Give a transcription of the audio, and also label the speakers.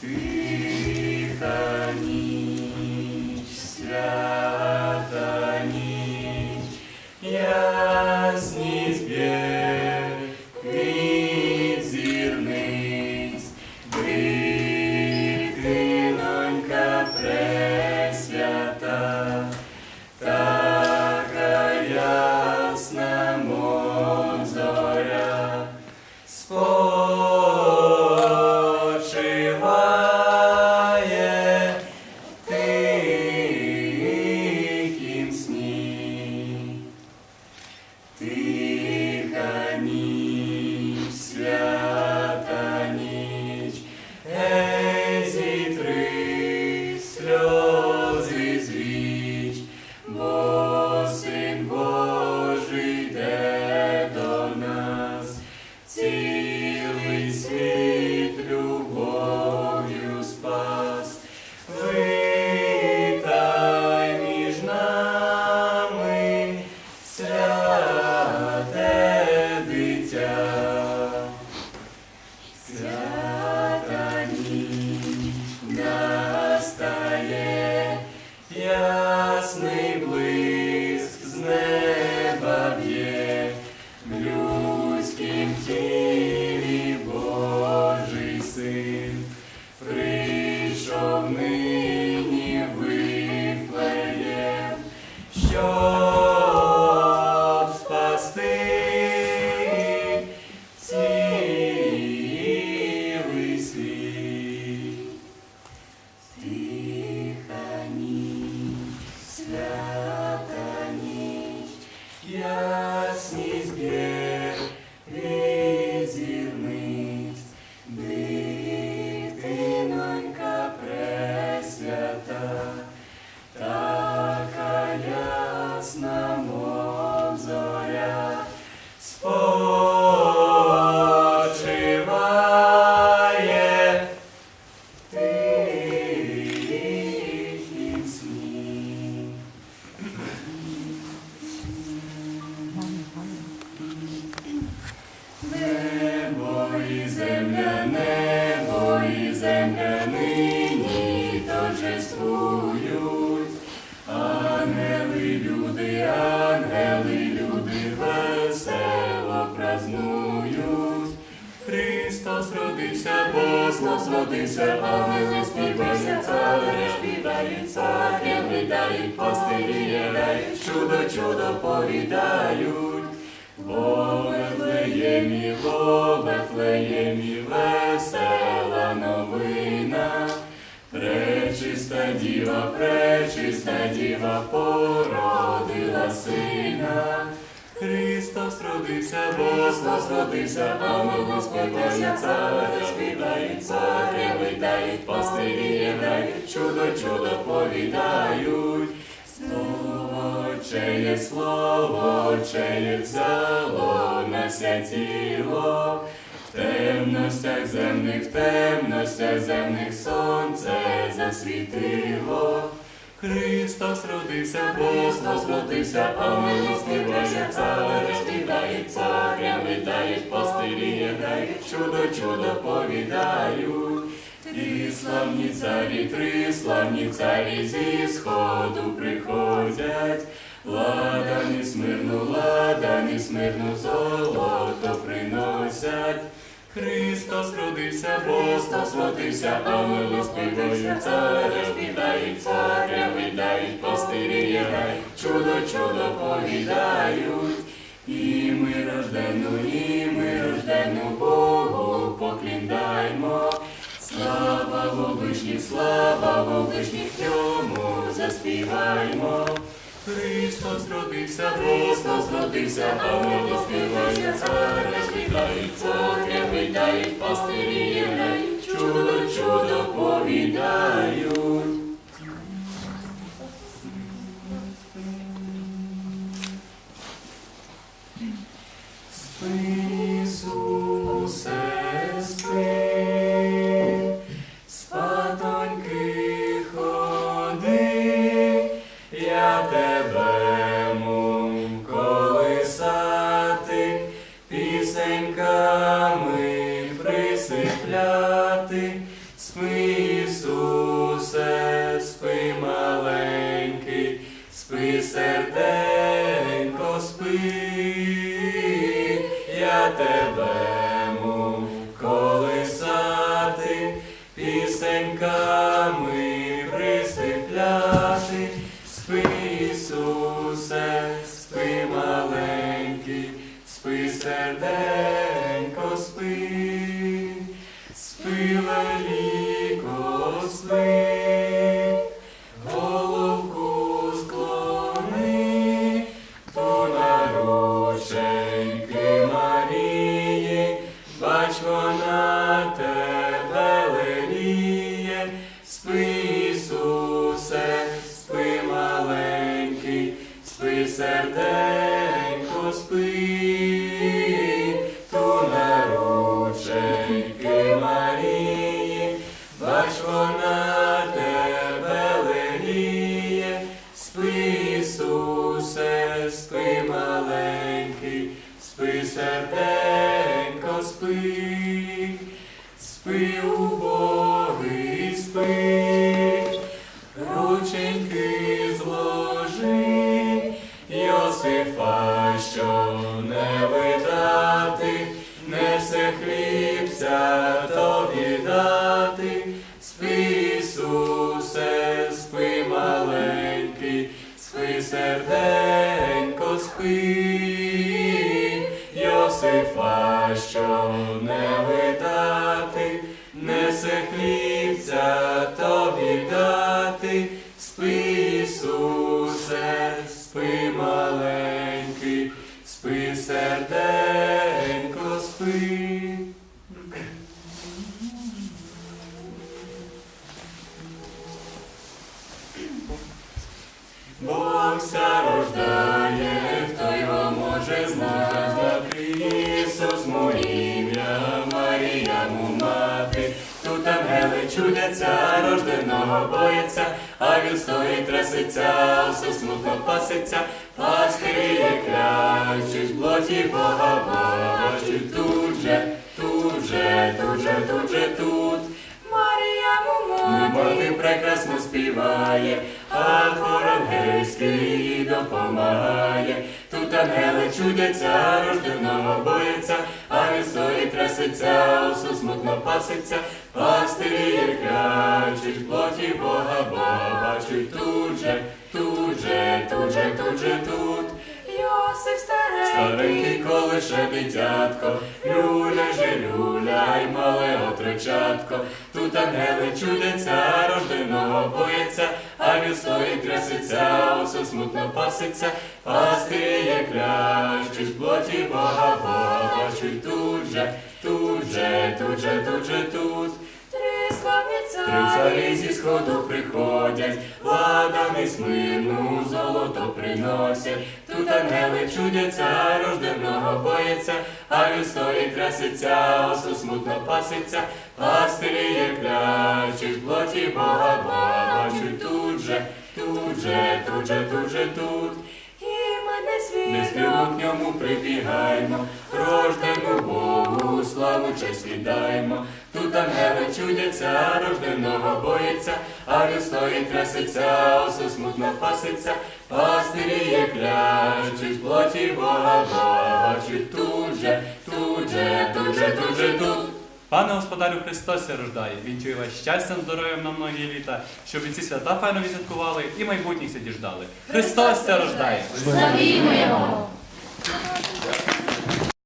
Speaker 1: Тиха святе дитя. Свята ніч настає, ясний Христос родився, ангели співають, цари співають, царям видають, пастирі єдають, чудо, чудо повідають. Во Вифлеємі, во Вифлеємі, весела новина. Пречиста діва, пречиста діва породила сина. Христос родився, Христос родився, ангели співають, цари співають, царі видають, пастирі грають, чудо, чудо повідають. Слово чеє, слово чеє взяло нася тіло, в темностях земних, в темностях земних сонце засвітило. Христос родився, Христос родився, ангели співають, цари співають, царям видають, пастирі грають, чудо, чудо повідають. Три славні царі, три славні царі зі сходу приходять, ладані смирну, ладані смирну золото приносять. Христос родився, Христос родився, ангели співають, царя співають, царя видають, пастирі грають, чудо, чудо повідають. І ми рождену, і ми рождену Богу покліндаймо. Слава Вовишніх, слава Вовишніх, йому заспіваймо. Христос родився, Христос родився, Павло співає, царя співають, царя видають, пастирі грають, чудо, чудо повідають. Пісеньками присипляти, спи, Ісусе, спи, маленький, спи, серденько, спи, я тебе рученьки зложи, Йосифа, що не видати, несе хлібця тобі дати, спи, Ісусе, спи, маленький, спи, серденько, спи, Йосифа, що не видати, несе хлібця тобі дати, серденько, спи. Бог ся рождає, хто його може знати, Ісус му ім'я, Марія му мати, тут ангели чудяться, рожденого боїться, а він стоїть трясеться, усе смутно паситься, пастирі клячуть, плоті Бога бачуть, тут же, тут же, тут же, тут же, тут.
Speaker 2: Марія
Speaker 1: Мати прекрасно співає, а хор ангельський їй допомагає. Ангели чудяться, рожденого боїться, а стоїть трясеться, усу смутно паситься, пастирі є плоті Бога бачуть, тут же, тут же, тут же, тут же, тут.
Speaker 2: Йосиф
Speaker 1: Старенький
Speaker 2: старенький,
Speaker 1: колише дитятко, люля же люля, й мале отричатко. Тут ангели чудяться, рожденого він стоїть трясеться, усе смутно паситься, пастирі є клячуть, з плоті Бога бачуть, тут же, тут же, тут же, тут же, тут.
Speaker 2: три славні
Speaker 1: царі зі сходу приходять, ладани смирну золото приносять. Тут ангели чудяться, рожденого боїться, а він стоїть трясеться, осу смутно паситься, пастирі є клячуть, в плоті Бога бачуть, тут же, тут же, тут же, тут же, тут.
Speaker 2: і ми не
Speaker 1: Не
Speaker 2: свідомо,
Speaker 1: к ньому прибігаємо, рождену Богу, славу честь віддаємо. Тут ангели чудяться, рожденого боїться, а він стоїть трясеться, осу смутно паситься, пастирі є клячуть, в плоті Бога бачуть, тут же, тут же, тут же, тут же, тут.
Speaker 3: Пане Господарю Христос я рождає, він чує вас щастям, здоров'ям на многі літа, щоб ці свята файно відсвяткували і майбутніх діждали. Христос ся рождає!
Speaker 2: Славімо Його!